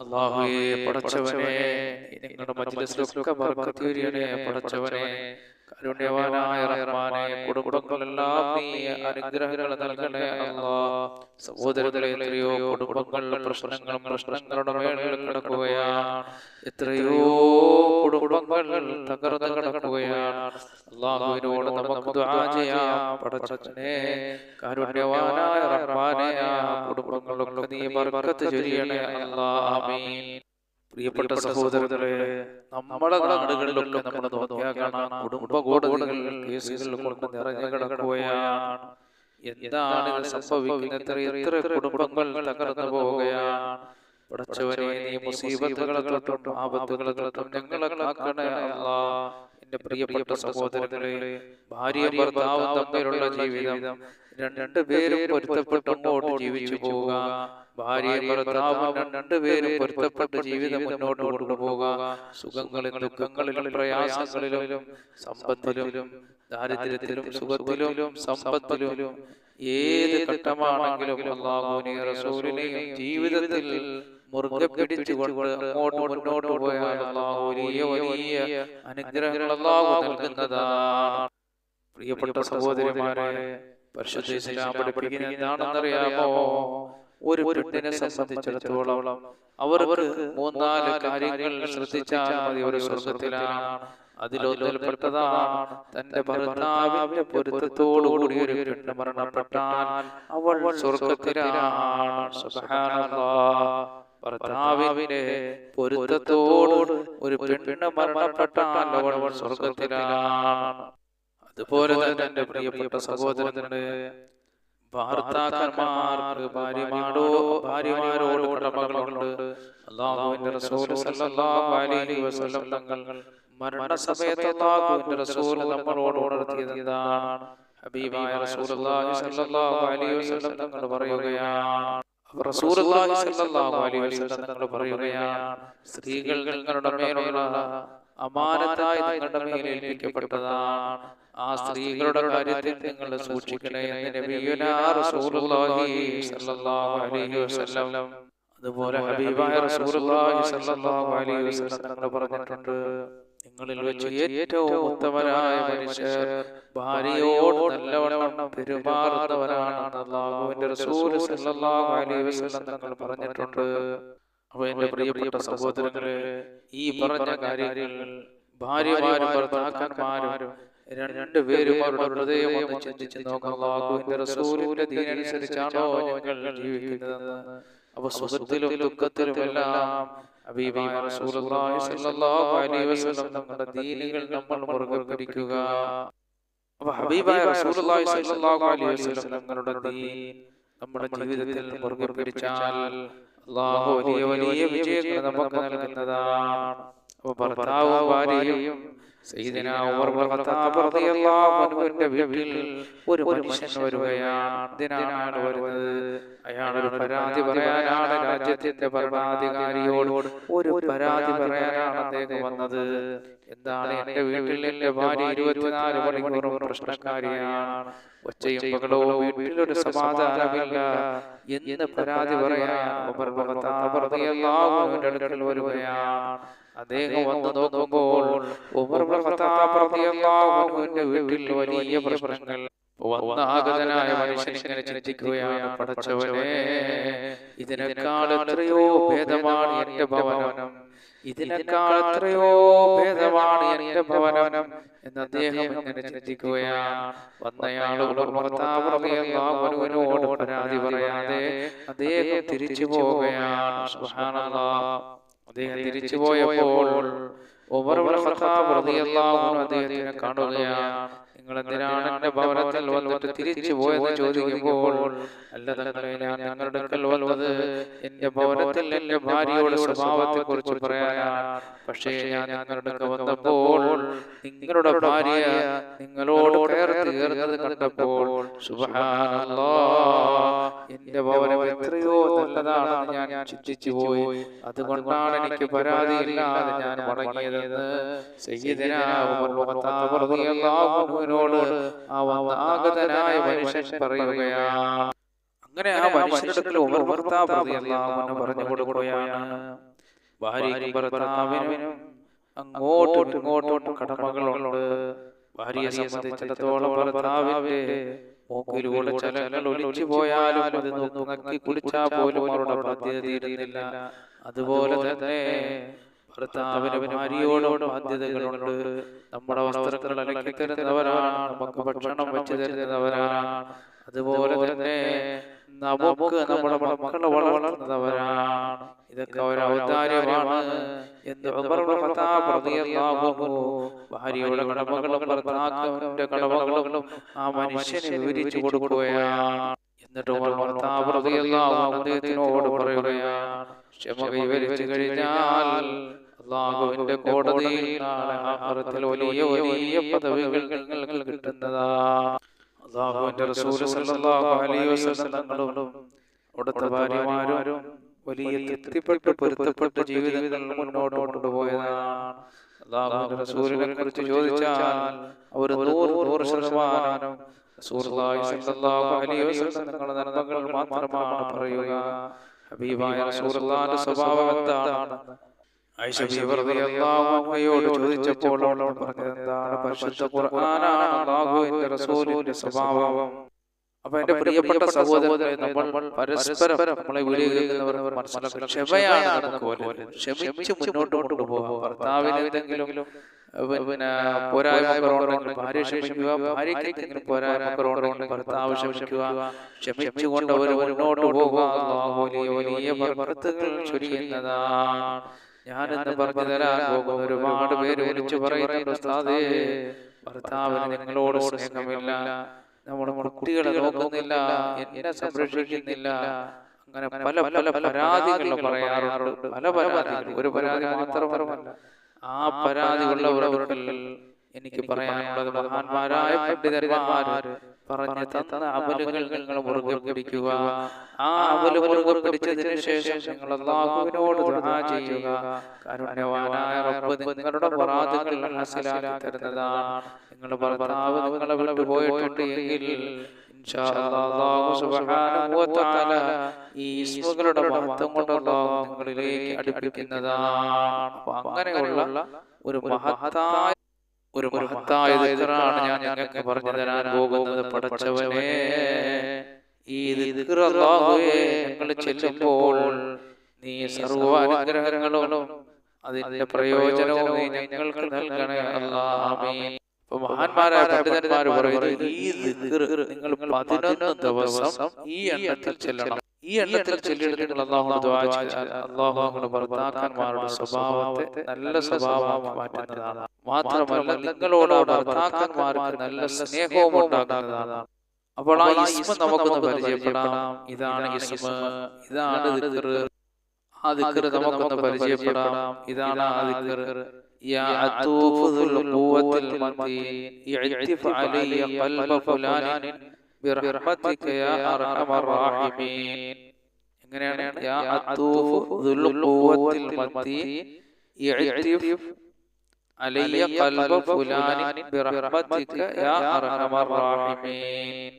അള്ളാഹുയെ പടച്ചവനെ നിങ്ങളുടെ മജ്ലിസിലൊക്കെ ബർക്കത്ത് ചൊരിയണേ പടച്ചവനെ. കരുണ്യവാനായ റഹ്മാനെ കുടുംബങ്ങളെല്ലാം നീ അനുഗ്രഹങ്ങൾ നൽകണേ അല്ലാ. സഹോദരങ്ങളെ എത്രയോ കുടുംബങ്ങൾ പ്രശ്നങ്ങളും പ്രശ്നങ്ങളുടെ മേളിൽ കിടക്കുകയാണ്. എത്രയോ കുടുംബങ്ങൾ തകർന്ന് കിടക്കുകയാണ്. അള്ളാഹുവിനോട് നമുക്ക് ദുആ ചെയ്യാം. പടച്ചവനെ കാരുണ്യവാനായ റഹ്മാനെ ആ കുടുംബങ്ങളൊക്കെ നീ ബർക്കത്ത് അല്ലാ. ആമീൻ. പ്രിയപ്പെട്ട സഹോദരങ്ങളെ നമ്മുടെ നാടുകളിലൊക്കെ നമ്മൾ നോക്കിയാൽ കാണാം. കുടുംബ കോടതികൾ കേസുകൾ കൊണ്ട് നിറഞ്ഞു കിടക്കുകയാണ്. എന്താണ് സംഭവിക്കുന്നത്? എത്ര എത്ര കുടുംബങ്ങൾ തകർന്നു പോവുകയാണ്. പടച്ചവനെ നീ മുസീബത്തുകളെ തൊട്ടും ആപത്തുകളെ തൊട്ടും ഞങ്ങളെ കാക്കണേ അല്ലാ. എന്റെ പ്രിയപ്പെട്ട സഹോദരങ്ങളെ ഭാര്യ ഭർത്താവും തമ്മിലുള്ള ജീവിതം രണ്ടുപേരും പൊരുത്തപ്പെട്ട് ജീവിച്ചു പോവുക. ഭാര്യ ഭർത്താവും രണ്ടുപേരും പൊരുത്തപ്പെട്ട് ജീവിതം മുന്നോട്ട് കൊണ്ടുപോകുക സുഖങ്ങളിലും ദുഃഖങ്ങളിലും പ്രയാസങ്ങളിലും സമ്പത്തിലും ദാരിദ്ര്യത്തിലും സുഖത്തിലും സമ്പത്തിലും ഏത് ഘട്ടമാണെങ്കിലും അള്ളാഹുവിനെയും റസൂലിനെയും ജീവിതത്തിൽ മുറുകെ പിടിച്ചുകൊണ്ട് അങ്ങോട്ട് മുന്നോട്ട് പോയാൽ വലിയ വലിയ അനുഗ്രഹങ്ങൾ അള്ളാഹു നൽകുന്നതാണ്. പ്രിയപ്പെട്ട സഹോദരിമാരെ പരിശുദ്ധ ഇസ്ലാം പഠിപ്പിക്കുന്ന എന്താണെന്നറിയാമോ? ഒരു പെണ്ണിനെ സംബന്ധിച്ചിടത്തോളം അവർക്ക് മൂന്നാൽ കാര്യങ്ങൾ ശ്രദ്ധിച്ചാൽ മതി ഒരു സ്വർഗത്തിലാണ്. അതിലൊന്നിൽപ്പെട്ടതാണ് തന്റെ ഭർത്താവിന്റെ പൊരുത്തത്തോടുകൂടി ഒരു പെണ്ണ് മരണപ്പെട്ടാൽ അവൾ സ്വർഗത്തിലാണ്. ഭർത്താവിന്റെ പൊരുത്തത്തോട് ഒരു പെണ്ണ് മരണപ്പെട്ടാൽ അവൾ സ്വർഗത്തിലാണ്. അതുപോലെ തന്നെ എന്റെ പ്രിയപ്പെട്ട ഭർത്താക്കന്മാർക്ക് ഭാര്യമാരോ ഭാര്യമാരോട് കടമകളുണ്ട്. അള്ളാഹുവിന്റെ റസൂൽ സല്ലല്ലാഹു അലൈഹി വസല്ലം തങ്ങൾ മരണസമയത്ത് അള്ളാഹുവിന്റെ റസൂൽ നമ്മളോട് ഹബീബായ റസൂലുള്ളാഹി സല്ലല്ലാഹു അലൈഹി വസല്ലം തങ്ങൾ പറയുകയാണ്. തങ്ങൾ പറയുകയാണ് സ്ത്രീകൾ നിങ്ങളുടെ മേലുള്ള അമാനത്തായി നിങ്ങളുടെ മേൽ ഏൽപ്പിക്കപ്പെട്ടതാണ്. ആ സ്ത്രീകളുടെ കാര്യത്തിൽ നിങ്ങൾ സൂക്ഷിക്കണേ അതുപോലെ ഹബീബായ റസൂലുള്ളാഹി സ്വല്ലല്ലാഹു അലൈഹി വസല്ലം പറഞ്ഞിട്ടുണ്ട്. നിങ്ങളിൽ വെച്ച് ഏറ്റവും ഉത്തമരായ മനുഷ്യർ ഭാര്യയോട് നല്ലവണ്ണം പെരുമാറുന്നവരാണ് അള്ളാഹുവിന്റെ റസൂൽ സല്ലല്ലാഹു അലൈഹി വസല്ലം തങ്ങൾ പറഞ്ഞിട്ടുണ്ട്. അപ്പോൾ എന്റെ പ്രിയപ്പെട്ട സഹോദരങ്ങളെ ഈ പറഞ്ഞ കാര്യങ്ങൾ ഭാര്യമാരും ഭർത്താക്കന്മാരും രണ്ടുപേരും അവരുടെ ഹൃദയം ഒന്ന് ചിന്തിച്ച് നോക്കാം. അള്ളാഹുവിന്റെ റസൂലിന്റെ ദീനനുസരിച്ചാണോ ഞങ്ങൾ ജീവിക്കുന്നതെന്ന്? അപ്പൊ സുഖത്തിലും ദുഃഖത്തിലും എല്ലാം തങ്ങളുടെ ദീനുകൾ നമ്മൾ മുറുകെ പിടിക്കുക അപ്പൊ ഹബീബായ തങ്ങളുടെ ദീൻ നമ്മുടെ ജീവിതത്തിൽ മുറുകെ പിടിച്ചാൽ അള്ളാഹു വലിയ വലിയ വിജയങ്ങൾ നമുക്ക് നൽകുന്നതാണ്. അപ്പൊ ഭർത്താവും ഭാര്യയും വീട്ടിൽ ഒരു മനുഷ്യൻ വരുകയാണ്. വരുന്നത്? അയാൾ ഒരു പരാതി പറയാനാണ് രാജ്യത്തിന്റെ പരമാധികാരിയോട് ഒരു പരാതി പറയാനാണ് അദ്ദേഹം വന്നത്. എന്താണ് എന്റെ വീട്ടിൽ എന്റെ ഭാര്യ ഇരുപത്തിനാല് മണിക്കൂറും പ്രശ്നക്കാരിയാണ്. ഒച്ചയും മകളോ വീട്ടിലൊരു സമാധാനമില്ല. എന്ന് പരാതി പറയാൻ അടുക്കൽ വരികയാണ്. അദ്ദേഹം വന്ന് നോക്കുമ്പോൾ വീട്ടിൽ വലിയ പ്രശ്നങ്ങൾ. വന്ന ആഗതനായ മനുഷ്യൻ ഇങ്ങനെ ചിന്തിക്കുകയാണ് പടച്ചവനെ ഇതിനേക്കാൾ എത്രയോ ഭേദമാണ് എന്റെ ഭവനം. ഇതിനേക്കാൾ എത്രയോ ഭേദമാണ് എന്റെ ഭവനം എന്ന് അദ്ദേഹം ഇങ്ങനെ ചിന്തിക്കുകയാണ്. വന്നയാൾ അൻഹുവിനോട് പരാതി പറയാതെ അദ്ദേഹം തിരിച്ചു പോവുകയാണ്. അദ്ദേഹം തിരിച്ചു പോയപ്പോൾ ഉമർ ഖത്താബ് റളിയല്ലാഹു അൻഹു അദ്ദേഹത്തിനെ കാണുകയാണ് നിങ്ങൾ എന്തിനാണ് എന്റെ ഭവനത്തിൽ വന്നിട്ട് തിരിച്ചു പോയെന്ന് ചോദിക്കുമ്പോൾ അല്ല തങ്ങളെ ഞാൻ നിങ്ങളുടെ വന്നത് എന്റെ ഭവനത്തിൽ എന്റെ ഭാര്യയുടെ സ്വഭാവത്തെ കുറിച്ച് പറയാനാണ്. പക്ഷേ ഞാൻ നിങ്ങളുടെ വന്നപ്പോൾ നിങ്ങളുടെ ഭാര്യ നിങ്ങളോട് തീർന്നത് കണ്ടപ്പോൾ എന്റെ ഭവനം എത്രയോ നല്ലതാണെന്ന് ഞാൻ ചിന്തിച്ചു പോയി അതുകൊണ്ടാണ് എനിക്ക് പരാതിയില്ലാതെ ഞാൻ മടങ്ങിയതെന്ന് സയ്യിദന ഖത്താബ് ആ മനുഷ്യൻ പറയുകയാണ്. അങ്ങനെ ആ മനുഷ്യരുടെ പറഞ്ഞു കൊടുക്കുകയാണ്. ഭാര്യയ്ക്കും ഭർത്താവിനും അങ്ങോട്ടും ഇങ്ങോട്ടും കടമകളുണ്ട്. ഭാര്യയെ സംബന്ധിച്ചിടത്തോളം ഭർത്താവിന്റെ മൂക്കിലൂടെ ചലങ്ങൾ ഒലിച്ചു പോയാലും അത് നോക്കി കുടിച്ചാൽ പോലും അവരുടെ തീരുന്നില്ല. അതുപോലെ തന്നെ ഭർത്താവിന് ഭാര്യയോട് ബാധ്യതകളുണ്ട്. നമ്മുടെ വസ്ത്രങ്ങൾ അലക്കി തരുന്നവരാണ്. നമുക്ക് ഭക്ഷണം വെച്ചു തരുന്നവരാണ്. അതുപോലെ തന്നെ നമുക്ക് നമ്മുടെ മക്കളെ വളർത്തുന്നവരാണ്. ഇതൊക്കെ ഒരു ഔദാര്യമാണ് എന്ന് ഭാര്യയുടെ കടമകളും ഭർത്താവിന്റെ കടമകളും ആ മനുഷ്യന് വിവരിച്ചു കൊടുക്കുകയാണ്. എന്നിട്ട് അൻഹു അദ്ദേഹത്തിനോട് പറയുകയാണ്. ക്ഷമ കൈവരിച്ചു കഴിഞ്ഞാൽ അള്ളാഹുവിന്റെ കോടതിയിൽ നാളെ ആഖിറത്തിൽ വലിയ വലിയ പദവികൾ നിങ്ങൾക്ക് കിട്ടുന്നതാണ് അള്ളാഹുവിന്റെ റസൂൽ സല്ലല്ലാഹു അലൈഹി വസല്ലം തങ്ങളും അവിടുത്തെ ഭാര്യമാരും വലിയ തൃപ്തിപ്പെട്ട് പൊരുത്തപ്പെട്ട ജീവിതങ്ങൾ മുന്നോട്ട് കൊണ്ടുപോയതാണ്. അള്ളാഹുവിന്റെ റസൂലിനെ കുറിച്ച് ചോദിച്ചാൽ അവർ നൂറ് നൂറ് ശതമാനം റസൂലുള്ളാഹി സ്വല്ലല്ലാഹു അലൈഹി വസല്ലം തങ്ങളുടെ നന്മകൾ മാത്രമാണ് പറയുക. ഹബീബായ റസൂലുള്ളാഹിന്റെ സ്വഭാവം എന്താണ് ആയിഷ ബീവി റളിയല്ലാഹു അൻഹയോട് ചോദിച്ചപ്പോൾ അവൾ പറഞ്ഞത് എന്താണ്? പരിശുദ്ധ ഖുർആനാണ് അല്ലാഹുവിന്റെ റസൂലിന്റെ സ്വഭാവം. അപ്പൊ എന്റെ പ്രിയപ്പെട്ട സഹോദരരെ നമ്മൾ പരസ്പരം നമ്മളെ വിളിക്കുന്നവർ ക്ഷമയാണ് നമുക്ക് വലുത്. ക്ഷമിച്ച് മുന്നോട്ട് കൊണ്ടുപോകാം. ഭർത്താവിന് പിന്നെ പോരായ്മകളുണ്ടെങ്കിൽ ഭാര്യ ക്ഷമിക്കുക ഭാര്യയ്ക്ക് എന്തെങ്കിലും പോരായ്മകളുണ്ടെങ്കിൽ ഭർത്താവ് ക്ഷമിക്കുക ക്ഷമിച്ചുകൊണ്ട് അവർ മുന്നോട്ട് പോകുക. വലിയ വലിയ ബർക്കത്തുകൾ ചൊരിയുന്നതാണ്. ഞാനിന്ന് പറഞ്ഞു തരാൻ പോകുന്ന ഒരുപാട് പേര് വിളിച്ചു പറയുന്നുണ്ട് ഭർത്താവിന് നിങ്ങളോട് സ്നേഹമില്ല. നമ്മുടെ കുട്ടികളെ നോക്കുന്നില്ല. എന്നെ സംരക്ഷിക്കുന്നില്ല. അങ്ങനെ പല പല പരാതികൾ പറയാറുണ്ട്. പല പല പരാതികൾ ഒരു പരാതി മാത്രമല്ല. ആ പരാതികളുള്ളവർക്ക് എനിക്ക് പറയാനുള്ളത് മഹാന്മാരായ പണ്ഡിതന്മാർ പറഞ്ഞു തന്ന അമലുകൾ നിങ്ങൾ മുറുകെ പിടിക്കുക. ആ അമൽ മുറുകെ പിടിച്ചതിന് ശേഷം നിങ്ങൾ അള്ളാഹുവിനോട് ദുആ ചെയ്യുക. കാരുണ്യവാനായ റബ്ബ് നിങ്ങളുടെ മുറാദുകൾ മനസ്സിലാക്കി തരുന്നതാണ്. നിങ്ങൾ ഭർത്താവ് നിങ്ങളെ വിട്ടു പോയിട്ടുണ്ട് എങ്കിൽ ഈ ഇസ്മുകളുടെ മഹത്വം കൊണ്ട് അല്ലാഹു നിങ്ങളിലേക്ക് അടുപ്പിക്കുന്നതാണ്. അങ്ങനെയുള്ള ഒരു മഹത്തായ ഒരു മഹത്തായ ദിക്റാണ് ഞാൻ നിങ്ങൾക്ക് പറഞ്ഞു തരാൻ പോകുന്നത് പടച്ചവനെ ഈ ദിക്ർ അല്ലാഹുവേ ഞങ്ങൾ ചെല്ലുമ്പോൾ നീ സർവ അനുഗ്രഹങ്ങളും അതിന്റെ പ്രയോജനവും ഞങ്ങൾക്ക് നൽകണേ. അല്ലാമീൻ അപ്പൊ മഹാന്മാരായ പണ്ഡിതന്മാർ പറയുന്നത് ഈ നിങ്ങൾ പതിനൊന്ന് ദിവസം ഈ എണ്ണത്തിൽ ചെല്ലണം. ഈ എണ്ണത്തിൽ ദുആ ചെയ്താൽ ഭർത്താക്കന്മാരുടെ സ്വഭാവത്തെ നല്ല സ്വഭാവമായി മാറ്റുന്നതാണ്. മാത്രമല്ല നിങ്ങളോട് ഭർത്താക്കന്മാർക്ക് നല്ല സ്നേഹവും ഉണ്ടാക്കുന്നതാണ്. അപ്പോൾ ആ ഇസ്മ നമുക്കൊന്ന് പരിചയപ്പെടാം. ഇതാണ് ഇസ്മ. ഇതാണ് ആ ദിക്ർ നമുക്കൊന്ന് പരിചയപ്പെടാം. ഇതാണ് ആ ദിക്ർ يا عطوف ذو القوة المتين اعتف علي قلب فلان برحمتك يا أرحم الراحمين എങ്ങനെയാണ് യാ അത്തൂഫ് ദുൽ ഖുവത്തിൽ മത്തീൻ ഇഅ്തിഫ് അലയ്യ ഖൽബ ഫുലാനിൻ ബിറഹ്മതിക യാ അർഹമർ റഹീമീൻ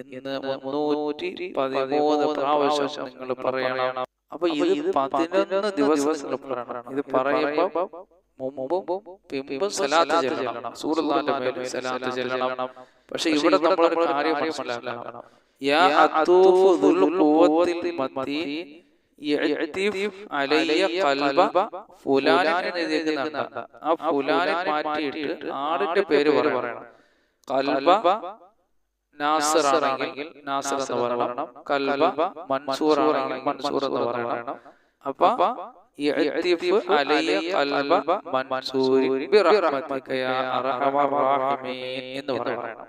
എന്ന് 313 പ്രാവശ്യം നിങ്ങൾ പറയണം അപ്പൊ ഇത് 11 ദിവസം നിങ്ങൾ പറയണം ഇത് പറയുമ്പോൾ പക്ഷെ ഇവിടെ നമ്മൾ കാര്യം മനസ്സിലാക്കണം. ആ ഫുലാനെ മാറ്റിയിട്ട് ആടിന്റെ പേര് പറയണം. നാസർ ആണെങ്കിൽ നാസർ എന്ന് പറയണം. കൽബ മൻസൂർ ആണെങ്കിൽ മൻസൂർ എന്ന് പറയണം. അപ്പൊ എന്ന് പറയണം.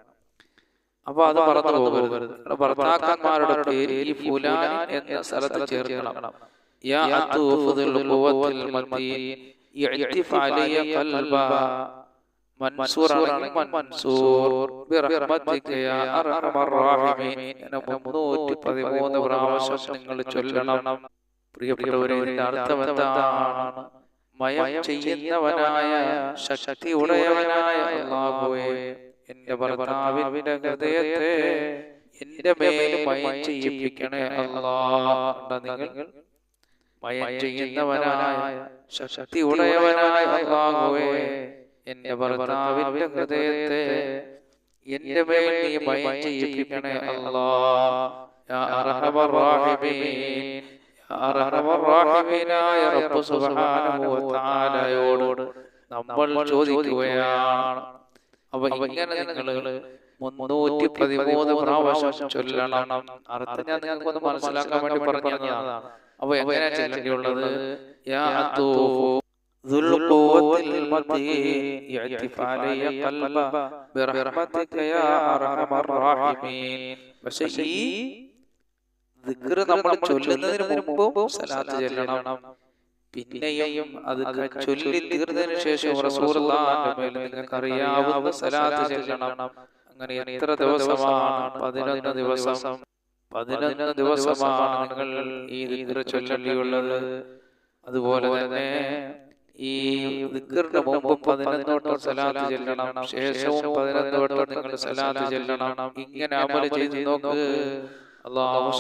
അപ്പൊ അത് മറന്നു പോകരുത്. ഭർത്താക്കന്മാരുടെ പേര് ഈ ഫുലാൻ എന്ന സ്ഥലത്ത് ചേർക്കണം. യാ അത്തൂഫ് ഖുവത്തിൽ മത്തീൻ. യഅ്തിഫ് അലയ്യ ഖൽബ മൻസൂർ. ബിറഹ്മതിക യാ അർഹമർ റഹീമീൻ എന്ന 313 പ്രാവശ്യം നിങ്ങൾ ചൊല്ലണം. പ്രിയപ്പെട്ടവരെ മയം ചെയ്യുന്നവനായ ശക്തി ഉടയവനായ അല്ലാഹുവേ എന്റെ ഭർത്താവിന്റെ ഹൃദയത്തെ എന്റെ മേൽ മയം ചെയ്യിപ്പിക്കണേ നിങ്ങൾ ചെയ്യുന്നവനായ ശക്തി ഉടയവനായ അള്ളാഹുവേ എന്റെ ഭർത്താവിന്റെ ഹൃദയത്തെ എന്റെ മേൽ നീ ചെയ്യിപ്പിക്കണേ യാ അർഹമർ റാഹിമീൻ യാ അർഹമർ റാഹിമീനായ റബ്ബ് സുബ്ഹാനഹു വ തആലയോട് നമ്മൾ ചോദിക്കുകയാണ് അപ്പൊ ഇങ്ങനെ നിങ്ങൾ മുന്നൂറ്റി പതിമൂന്ന് പ്രാവശ്യം ചൊല്ലണം അർത്ഥം ഞാൻ നിങ്ങൾക്കൊന്ന് മനസ്സിലാക്കാൻ വേണ്ടി പറഞ്ഞതാണ് അപ്പൊ എങ്ങനെയാ ചൊല്ലേണ്ടിയുള്ളത് യാ അത്തൂഫു ذو القوة المتين يعتف علي قلبه برحمتك يا أرحم الراحمين പക്ഷേ ഈ നമ്മൾ ചൊല്ലുന്നതിന് മുമ്പും സലാത്ത് ചൊല്ലണം. പിന്നെയും അത് ചൊല്ലി തീർന്നതിന് ശേഷം നിങ്ങൾക്ക് അറിയാവുന്ന സലാത്ത് ചൊല്ലണം. അങ്ങനെ എത്ര ദിവസമാണ്? പതിനൊന്ന് ദിവസം. പതിനൊന്ന് ദിവസമാണ് നിങ്ങൾ ഈ ദിക്ർ ചൊല്ലേണ്ടിയുള്ളത് അതുപോലെ തന്നെ ഈ ദിക്റിന് മുമ്പ് പതിനൊന്ന് വട്ടം സലാത്ത് ചെല്ലണം. ശേഷവും പതിനൊന്ന് വട്ടം നിങ്ങൾ സലാത്ത് ചെല്ലണം. ഇങ്ങനെ അമൽ ചെയ്ത് നോക്ക്. അള്ളാഹു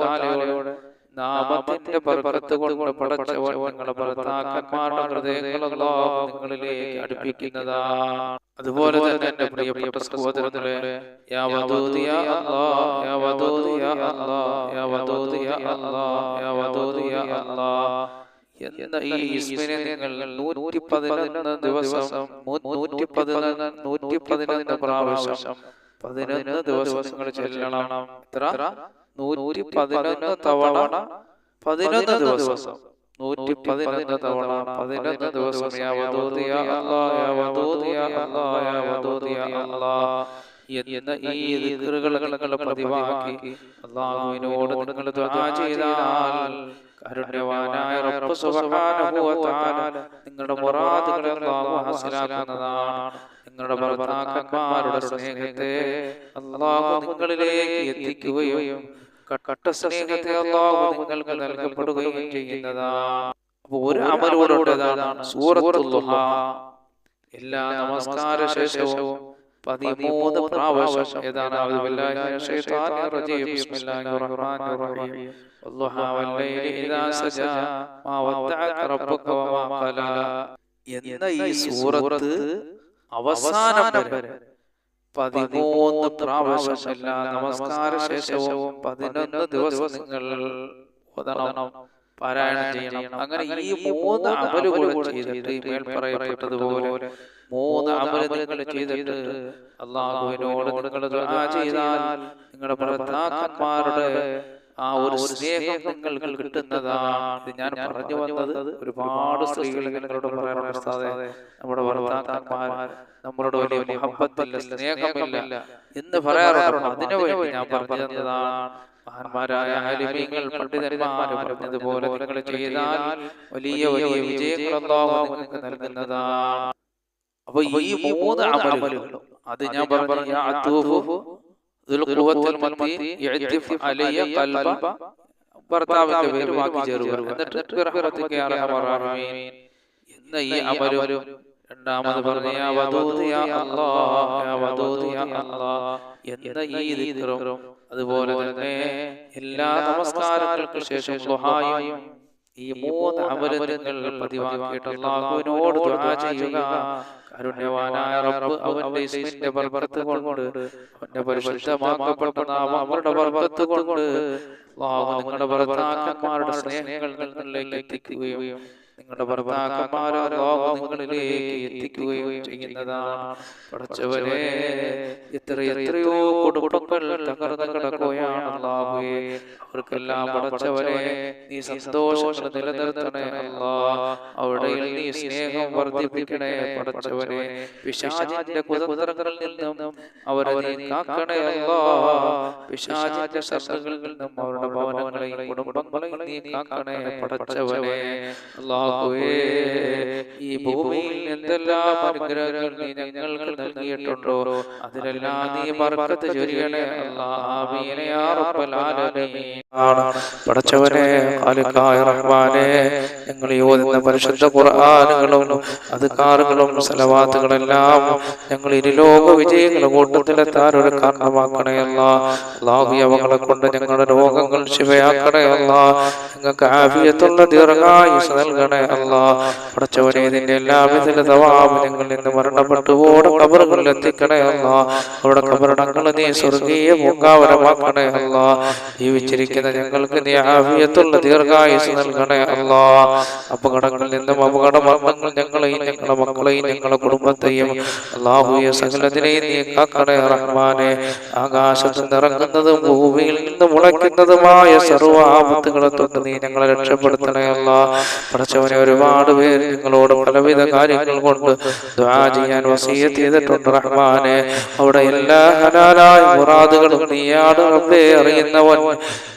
തആലയോട് നാമത്തിന്റെ ബർക്കത്ത് കൊണ്ട് പടച്ചവൻ നിങ്ങളെ ഭർത്താക്കന്മാരുടെ ഹൃദയങ്ങൾ അല്ലാഹു നിങ്ങളിലേക്ക് അടുപ്പിക്കുന്നതാണ്. അതുപോലെ തന്നെ എന്റെ പ്രിയപ്പെട്ട സഹോദരങ്ങളെ എന്ന ഈ ഇസ്മിനെ നിങ്ങൾ നൂറ്റി പതിനൊന്ന് ദിവസം നൂറ്റി പതിനൊന്ന് നൂറ്റി പതിനൊന്ന് പ്രാവശ്യം പതിനൊന്ന് ദിവസങ്ങൾ ചെല്ലണം. എത്ര? നൂറ്റി പതിനൊന്ന് തവണ പതിനൊന്ന് ദിവസം. നൂറ്റി പതിനൊന്ന് തവണ പതിനൊന്ന് ദിവസം. എന്ന ഈ ദിക്റുകൾ നിങ്ങൾ പതിവാക്കി. അള്ളാഹുവിനോട് നിങ്ങൾ ദുആ ചെയ്താൽ കാരുണ്യവാനായ റബ്ബ് സുബ്ഹാനഹു വ തആല നിങ്ങളുടെ മുറാദുകളെ അല്ലാഹു ഹാസിലാക്കുന്നതാണ് നിങ്ങളുടെ ഭർത്താക്കന്മാരുടെ സ്നേഹത്തെ അല്ലാഹു നിങ്ങളിലേക്ക് എത്തിക്കുകയും കട്ട സ്നേഹത്തെ അല്ലാഹു നിങ്ങൾക്ക് നൽകപ്പെടുകയും ചെയ്യുന്നതാണ്. ഒരു അമലോടുള്ളതാണ് സൂറത്തുൽ ദുഹ. എല്ലാ നമസ്കാര ശേഷവും പതിമൂന്ന് പ്രാവശ്യം ഏതാണ്? എന്ന ഈ സൂറത്ത് അവസാനം വരെ പതിമൂന്ന് പ്രാവശ്യം എല്ലാ നമസ്കാര ശേഷവും പതിനൊന്ന് ദിവസം നിങ്ങൾ ഓതണം. പാരായണം ചെയ്യണം. അങ്ങനെ ഈ മൂന്ന് അമലുകൾ ചെയ്തിട്ട് ഈ മേൽ പറയപ്പെട്ടതുപോലെ മൂന്ന് അമൽ നിങ്ങൾ ചെയ്തിട്ട് അള്ളാഹുവിനോട് നിങ്ങൾ ചെയ്താൽ നിങ്ങളുടെ ഭർത്താക്കന്മാരുടെ ആ ഒരു സ്നേഹം നിങ്ങൾക്ക് കിട്ടുന്നതാണ്. ഞാൻ പറഞ്ഞു വന്നത് ഒരുപാട് സ്ത്രീകൾ നിങ്ങളോട് ഉസ്താദേ, നമ്മുടെ ഭർത്താക്കന്മാർ നമ്മളോട് വലിയ മുഹബത്തില്ല സ്നേഹമില്ല എന്ന് പറയാറുണ്ട്. അതിനു വേണ്ടി ഞാൻ പറഞ്ഞു തന്നതാണ്. മഹാന്മാരായ ആലിമീങ്ങൾ പണ്ഡിതന്മാർ പറഞ്ഞതുപോലെ നിങ്ങൾ ചെയ്താൽ വലിയ വലിയ വിജയങ്ങൾ അല്ലാഹു നിങ്ങൾക്ക് നൽകുന്നതാണ്. അപ്പൊ ഈ മൂന്ന് അമലുകളും അത് ഞാൻ പറഞ്ഞു ഭർത്താവിന്റെ പേര് വാക്കി ചേരുക എന്നിട്ട് എന്ന ഈ അമലും രണ്ടാമത് പറഞ്ഞ എന്ന ഈ അതുപോലെ തന്നെ എല്ലാ നമസ്കാരങ്ങൾക്ക് ശേഷം ദുഹായും ഈ മൂന്ന് അമലങ്ങൾ പതിവാക്കിയിട്ട് അള്ളാഹുവിനോട് ദുആ ചെയ്യുക. കാരുണ്യവാനായ റബ്ബ് അവന്റെ ഇസ്മിന്റെ ബർക്കത്ത് കൊണ്ട് അവന്റെ പരിശുദ്ധമാക്കപ്പെട്ട നാമം അവരുടെ ബർക്കത്ത് കൊണ്ട് അള്ളാഹു നിങ്ങളുടെ ഭർത്താക്കന്മാരുടെ സ്നേഹങ്ങൾ നിങ്ങളിലേക്ക് എത്തിക്കുകയും നിങ്ങളുടെ ഭർത്താക്കന്മാരെ നിങ്ങളിലേക്ക് എത്തിക്കുകയും ചെയ്യുന്നതാണ്. പഠിച്ചവരെ എത്ര എത്രയോ കുടുംബങ്ങൾ തകർന്നു കിടക്കുകയാണ് അള്ളാഹുവേ. അവർക്കെല്ലാം പഠിച്ചവരെ നീ സന്തോഷങ്ങൾ നിലനിർത്തണേ അല്ലാ അവിടെ നീ സ്നേഹം വർദ്ധിപ്പിക്കണേ പഠിച്ചവരെ പിശാചിന്റെ കുതന്ത്രങ്ങളിൽ നിന്നും അവരെ നീ കാക്കണേ അല്ലാ പിശാചിന്റെ ശസ്ത്രങ്ങളിൽ നിന്നും അവരുടെ ഭവനങ്ങളെയും കുടുംബങ്ങളെയും നീ കാക്കണേ പഠിച്ചവനെ അല്ലാഹു അള്ളാഹുവേ ഈ ഭൂമിയിൽ എന്തെല്ലാം അനുഗ്രഹങ്ങൾ നീ ഞങ്ങൾക്ക് നൽകിയിട്ടുണ്ടോ അതിലെല്ലാം നീ മറക്കത്ത് ചൊരിയണേ പടച്ചവനെ റഹ്മാനെ ഞങ്ങൾ ഓതുന്ന പരിശുദ്ധ ഖുർആാനുകളും അദ്കാറുകളും സലവാത്തുകളെല്ലാം ഞങ്ങൾ ഇരുലോക വിജയങ്ങളുടെ കൂട്ടത്തിലെത്താൻ ഒരു കാരണമാക്കണയല്ല അള്ളാഹു അവങ്ങളെ കൊണ്ട് ഞങ്ങളുടെ രോഗങ്ങൾ ശിവയാക്കണയല്ല നിങ്ങൾക്ക് ഞങ്ങൾക്ക് ആഫിയത്തുള്ള ദീർഘായുസ് നൽകണേ അല്ല പടച്ചവനെ നിന്റെ എല്ലാവിധ തവാബ് ഞങ്ങൾ നിന്ന് മരണപ്പെട്ടു ഓടെ കബറുകളിൽ എത്തിക്കണേ അല്ല അവിടെ കബറടങ്ങൾ നീ സ്വർഗീയ പൂങ്കാവരമാക്കണേ അല്ല ജീവിച്ചിരിക്കുന്ന ഞങ്ങൾക്ക് നീ ആവിയത്തുള്ള ദീർഘായുസ് നൽകണേ അല്ല അപകടങ്ങളിൽ നിന്നും അപകട മരണങ്ങൾ ഞങ്ങളെയും ഞങ്ങളുടെ മക്കളെയും ഞങ്ങളുടെ കുടുംബത്തെയും അള്ളാഹുയ സകലത്തിനെയും നീ കാക്കണേ റഹ്മാനെ. ആകാശത്ത് നിറങ്ങുന്നതും ഭൂമിയിൽ നിന്ന് മുളയ്ക്കുന്നതുമായ സർവ ആപത്തുകളെ തൊട്ട് നീ ഞങ്ങളെ രക്ഷപ്പെടുത്തണേ അല്ല പഠിച്ചവനെ ഒരുപാട് പേർ നിങ്ങളോട് പലവിധ കാര്യങ്ങൾ കൊണ്ട് ചെയ്യാൻ വസീയത്ത് ചെയ്തിട്ടുണ്ട് റഹ്മാനെ. അവിടെ എല്ലാ ഹലാലായ മുറാദുകളും നീയാണ് റബ്ബേ അറിയുന്നവൻ.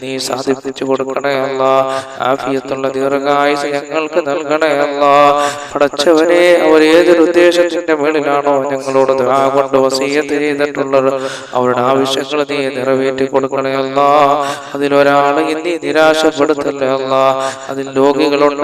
നീ സാധിപ്പിച്ചു കൊടുക്കണേ അല്ല. ആഫിയത്തുള്ള ദീർഘായുസ് ഞങ്ങൾക്ക് നൽകണേ അല്ല. പടച്ചവനെ അവർ ഏതൊരു ഉദ്ദേശത്തിന്റെ മേളിലാണോ ഞങ്ങളോട് ദ്വാ കൊണ്ട് വസീയത്ത് ചെയ്തിട്ടുള്ളത്. അവരുടെ ആവശ്യങ്ങൾ നീ നിറവേറ്റി കൊടുക്കണേ അല്ല. അതിലൊരാളെ നീ നിരാശപ്പെടുത്തല്ലേ അല്ല. അതിൽ രോഗികളുണ്ട്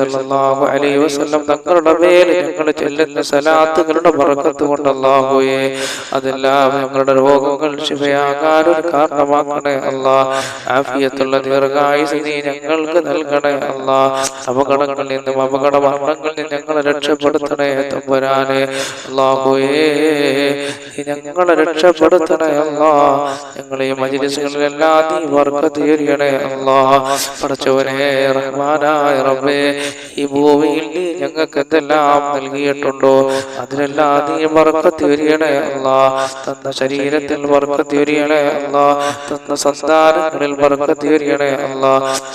സല്ലല്ലാഹു അലൈഹി വസല്ലം തങ്ങളുടെ മേൽ ഞങ്ങൾ ചെല്ലുന്ന സലാത്തുകളുടെ ബർക്കത്ത് കൊണ്ട് അല്ലാഹുവേ അതെല്ലാം ഞങ്ങളുടെ രോഗങ്ങൾ ശിവയാകാൻ ഒരു കാരണമാക്കണേ അല്ലാ. ആഫിയത്തുള്ള ദീർഘായുസ് നീ ഞങ്ങൾക്ക് നൽകണേ അല്ലാ. അപകടങ്ങളിൽ നിന്നും അപകട മരണങ്ങളിൽ നിന്നും ഞങ്ങളെ രക്ഷപ്പെടുത്തണേ തമ്പുരാനെ. അല്ലാഹുവേ നീ ഞങ്ങളെ രക്ഷപ്പെടുത്തണേ അല്ലാ. ഞങ്ങളെ ഈ മജിലിസുകളിലെല്ലാം നീ ബർക്കത്ത് ചെയ്യണേ അല്ലാ. പടച്ചവനെ റഹ്മാനായ റബ്ബേ ഈ ഭൂമിയിൽ ഞങ്ങൾക്ക് എന്തെല്ലാം നൽകിയിട്ടുണ്ടോ? അതിനെല്ലാം നീ ബർക്കത്ത് വരികണേ അല്ല. തന്ന ശരീരത്തിൽ ബർക്കത്ത് വരികണേ അല്ല. തന്ന സന്താനങ്ങളിൽ ബർക്കത്ത് വരികണേ അല്ല.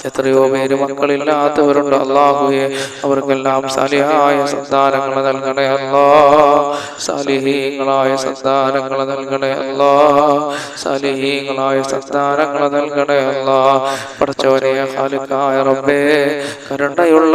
എത്രയോ പേര് മക്കളില്ലാത്തവരുണ്ട് അല്ലാഹുവേ. അവർക്കെല്ലാം സാലിഹായ സന്താനങ്ങൾ നൽകണേ അല്ല. സാലിഹീങ്ങളായ സന്താനങ്ങൾ നൽകണേ അല്ല. സാലിഹീങ്ങളായ സന്താനങ്ങൾ നൽകണേ അല്ല. പടച്ചവനെ ഖാലിഖായ റബ്ബേ കരുണയുള്ള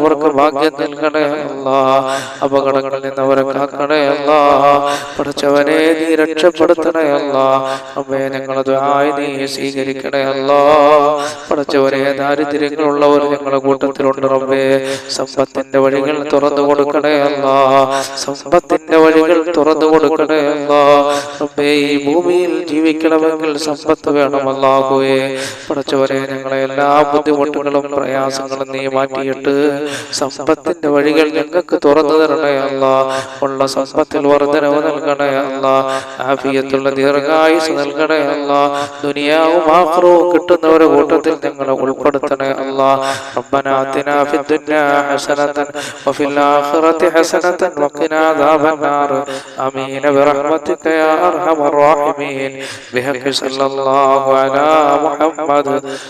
അവർക്ക് ഭാഗ്യം നൽകണേ അപകടങ്ങളിൽ നിന്ന് അവരെ കാക്കണേ അല്ലാ. പഠിച്ചവനെ നീ രക്ഷപ്പെടുത്തണേ അമ്മയെ അമ്മേ ആയി നീ സ്വീകരിക്കണേ പഠിച്ചവരെ ദാരിദ്ര്യങ്ങളുള്ളവർ ഞങ്ങളുടെ കൂട്ടത്തിലുണ്ട് റബ്ബേ. സമ്പത്തിന്റെ വഴികൾ തുറന്നു കൊടുക്കണേ അല്ലാ. സമ്പത്തിന്റെ വഴികൾ തുറന്നു കൊടുക്കണേ അല്ലാ. റബ്ബേ ഈ ഭൂമിയിൽ ജീവിക്കണമെങ്കിൽ സമ്പത്ത് വേണം അല്ലാഹുവേ. പഠിച്ചവരെ ഞങ്ങളെ എല്ലാ ബുദ്ധിമുട്ടുകളും പ്രയാസങ്ങളും നീ മാറ്റിയിട്ട് സമ്പത്തിന്റെ വഴികൾ ഞങ്ങൾക്ക് തുറന്നു തരണേ അല്ല ഉള്ള സമ്പത്തിൽ വർധനവ് നൽകണേ അല്ല ആഫിയത്തുള്ള ദീർഘായുസ് നൽകണേ അല്ല ദുനിയാവും ആഹ്റവും കിട്ടുന്നവരെ കൂട്ടത്തിൽ ഞങ്ങളെ ഉൾപ്പെടുത്തണേ അല്ല ربنا آتنا في الدنيا حسنة وفي الآخرة حسنة وقنا عذاب النار آمين برحمتك يا أرحم الراحمين بحق صلى الله على محمد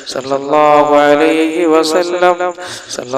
صلى الله عليه وسلم صلى